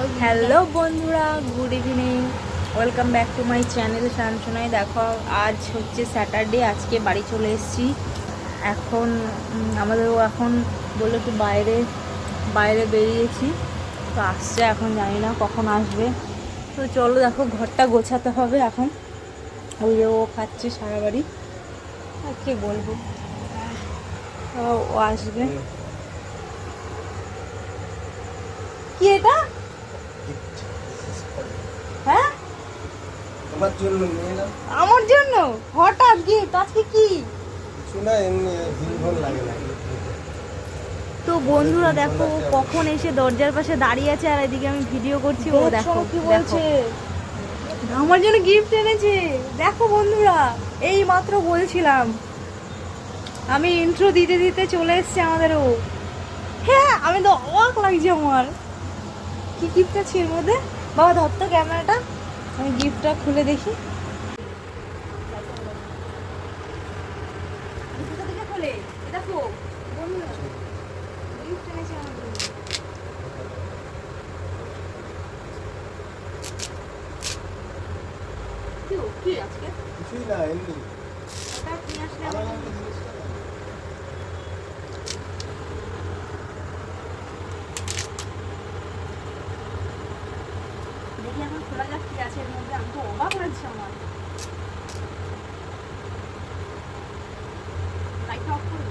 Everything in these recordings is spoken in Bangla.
হ্যালো বন্ধুরা, good evening. Welcome back to my channel শানসোনাই দেখো, আজ হচ্ছে স্যাটারডে, আজকে বাড়ি চলে এসেছি। এখন আমাদেরও এখন বলল একটু বাইরে বাইরে বেরিয়েছি। তো আসছে এখন, জানি না কখন আসবে। তো চলো দেখো, ঘরটা গোছাতে হবে এখন। ওই যে ও খাচ্ছে সারা বাড়ি আর কি বলব? ও আসবে কি এটা হ্যাঁ আমার জন্য নিয়ে আমার জন্য? হঠাৎ গিফট? আজকে কি? শোনা এমনি দিনভর লাগে না। তো বন্ধুরা দেখো কখন এসে দরজার পাশে দাঁড়িয়ে আছে আর এদিকে আমি ভিডিও করছি ও দেখো কি বলছে? আমার জন্য গিফট এনেছে। দেখো বন্ধুরা এই মাত্র বলছিলাম। আমি ইন্ট্রো দিতে দিতে চলে এসছে আমাদের ও। হ্যাঁ আমি তো অবাক লাগছে আমার। কি গিফট আছে এর মধ্যে? বাবা ধর তো ক্যামেরাটা। আমি গিফটটা খুলে দেখি। কি আজকে? কিছুই না এমনি ওটা নিয়ে আসলে আমার আলাদা একটা জিনিস না। দেখি এখন খোলা যাক কি আছে এর মধ্যে? আমি তো অবাক লাগছে আমার। লাইটটা অফ করে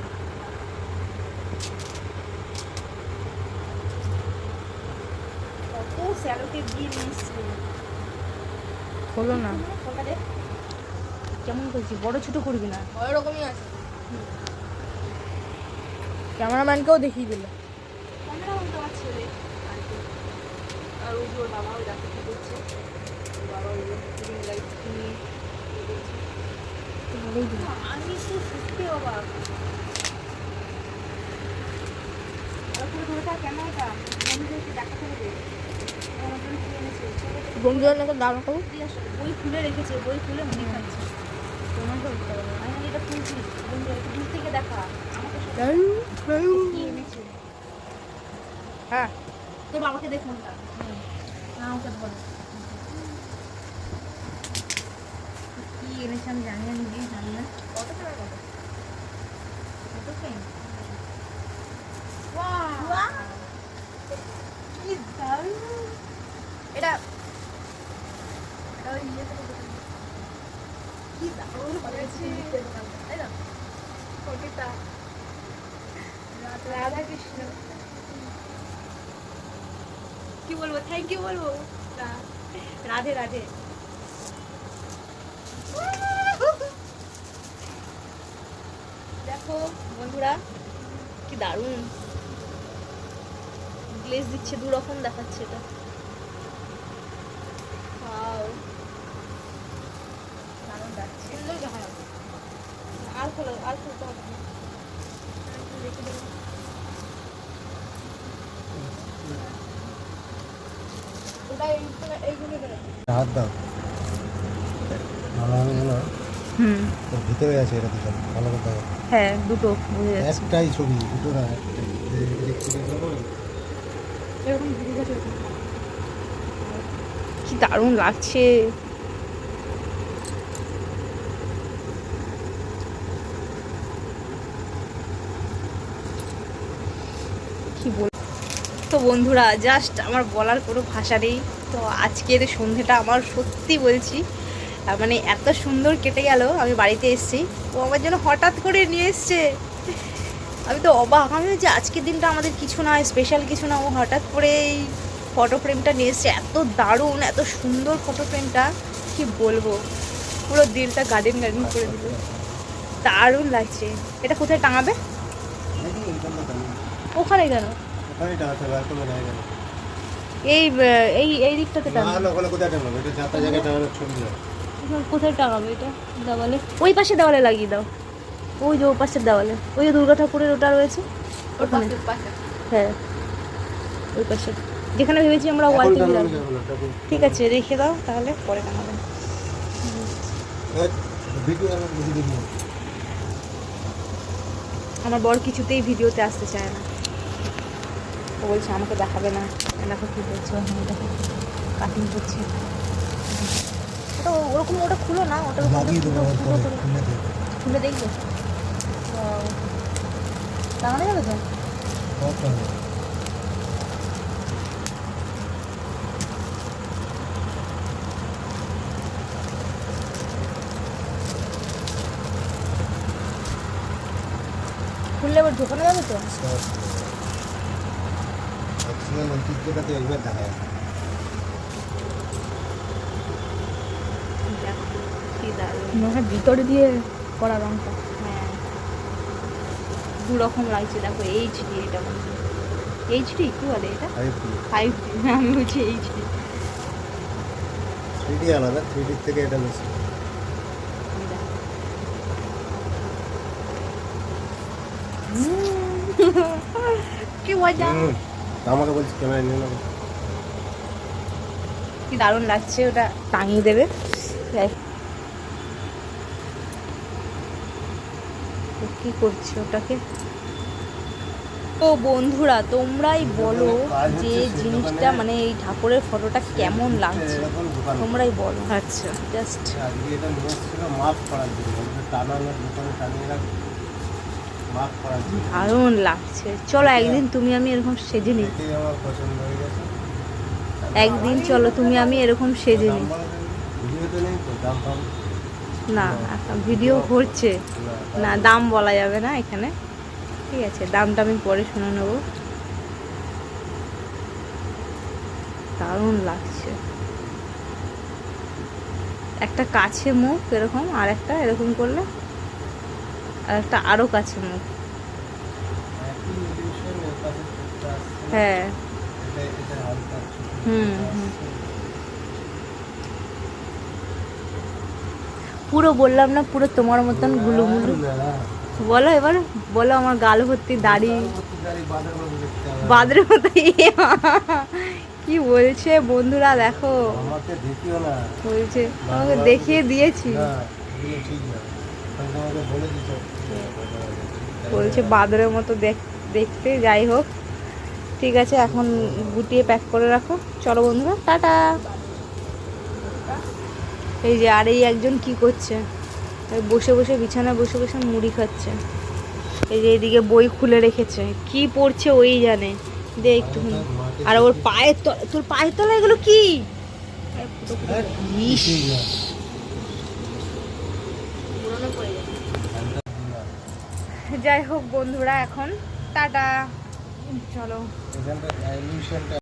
কত দিয়ে না। কেমন করছি? বড় ছোট করবি না। ওই রকমই আছে। ক্যামেরাম্যানকেও দেখিয়ে দিল। ক্যামেরা বলতে পারছে রে আর কি। আর ওই যে ওর বাবা ওই ডাক্তার কি করছে বাবা ওই লাইট নিয়ে ইয়ে আমি তো সত্যি অবাক। বই খুলে রেখেছে বই খুলে মনে খাচ্ছে। তোমাকে উঠতে হবে আমি এটা খুলছি দূর থেকে দেখা। আমাকে এনেছে? হ্যাঁ। তোর বাবাকে দে না কি এনেছে আমি জানি না নিজেই জানি না। কত টাকা কত? কত পেন এটা এটা ওই ইয়ে কি দারুণ করেছে। তাই না কোটিটা রাধা কৃষ্ণ কি বলব? থ্যাংক ইউ বলব? রাধে রাধে। দেখো বন্ধুরা কি দারুণ। গ্লেজ দিচ্ছে দু রকম দেখাচ্ছে এটা। দেখা আর খোলো আর খুলতে হবে একটু রেখে দেবো ওটা এইগুলো এইগুলো দেবে হাত দাও। হবে যেন হুম। ওর ভিতরে আছে এটা ভালো কথা হ্যাঁ দুটো বুঝে যাচ্ছে। একটাই ছবি দুটো না একটাই। এরকম। কি দারুণ লাগছে কি বল তো বন্ধুরা জাস্ট আমার বলার কোনো ভাষা নেই। তো আজকের সন্ধেটা আমার সত্যি বলছি মানে এত সুন্দর কেটে গেল আমি বাড়িতে এসেছি। ও আমার জন্য হঠাৎ করে নিয়ে এসছে। আমি তো অবাক আমি যে আজকের দিনটা আমাদের কিছু না স্পেশাল কিছু না। ও হঠাৎ করে এই ফটো ফ্রেমটা নিয়ে এসছে। এত দারুণ এত সুন্দর ফটো ফ্রেমটা কি বলব? পুরো দিলটা গার্ডেন গার্ডেন করে দিল। দারুণ লাগছে। এটা কোথায় টাঙাবে। ওখানে কেন? আর কোনো এই এই এই দিকটাতে না ওখানে কোথায় টাঙাবো? এটা যাতা জায়গায় টাঙানোর ছবি কোথায় টাঙাবে এটা? দেওয়ালে। ওই পাশে দেওয়ালে লাগিয়ে দাও। ওই যে ওই পাশের দেওয়ালে। ওই যে দুর্গা ঠাকুরের ওটা রয়েছে। ওখানে। হ্যাঁ। ওই পাশে যেখানে ভেবেছি আমরা ওয়াল টিভি ঠিক আছে রেখে দাও তাহলে পরে টাঙাবেন আমার বর কিছুতেই ভিডিওতে আসতে চায় না। ও বলছে আমাকে দেখাবে না। দেখো কী ওখানে দেখো কাটিং করছে। ওটা ওরকম ওটা খুলো না ওটা খুলে দেখবে। টাঙানো যাবে তো? খুললে এবার ঢোকানো যাবে তো? অরিজিনাল ঐতিহ্যটা তো একবার দেখা যায় মনে ভিতরে দিয়ে করা রংটা। হ্যাঁ। দু রকম লাগছে দেখো এইচডি এটা এইচডি? কি বলে এটা? Five D. আমি বলছি এইচডি। থ্রি ডি আলাদা থ্রি ডির থেকে এটা বেশি। কি মজা। আমাকে বলছি ক্যামেরা নিয়ে নেব? কি দারুণ লাগছে ওটা টাঙিয়ে দেবে। কি করছে ওটাকে? তো বন্ধুরা তোমরাই বলো যে জিনিসটা মানে এই ঠাকুরের ফটোটা কেমন লাগছে? তোমরাই বলো। আচ্ছা। জাস্ট দারুণ লাগছে। চলো একদিন তুমি আমি এরকম সেজে নিই। একদিন চলো তুমি আমি এরকম সেজে নিই। না ভিডিও হচ্ছে না দাম বলা যাবে না এখানে। ঠিক আছে দামটা আমি পরে শুনে নেব। দারুণ লাগছে। একটা কাছে মুখ এরকম আর একটা এরকম করলে আর একটা আরও কাছে মুখ। হ্যাঁ। হুম, হুম। পুরো বললাম না পুরো তোমার মতন গুলুমুলু। বলো এবার বলো আমার গাল ভর্তি দাড়ি। মতো এ মা, কি বলছে বন্ধুরা দেখো। আমাকে বলছে তোমাকে দেখিয়ে দিয়েছি। বলছে বাদরের মতো দেখ- দেখতে যাই হোক। ঠিক আছে এখন গুটিয়ে প্যাক করে রাখো। চলো বন্ধুরা টাটা। এই যে আর এই একজন কি করছে? বসে বসে বিছানায় বসে বসে মুড়ি খাচ্ছে। এই যে এদিকে বই খুলে রেখেছে। কি পড়ছে ওই জানে। দে একটু আর ওর পায়ের তলা তোর পায়ের তলা এগুলো কি? ইস, যাই হোক বন্ধুরা এখন টাটা। চলো।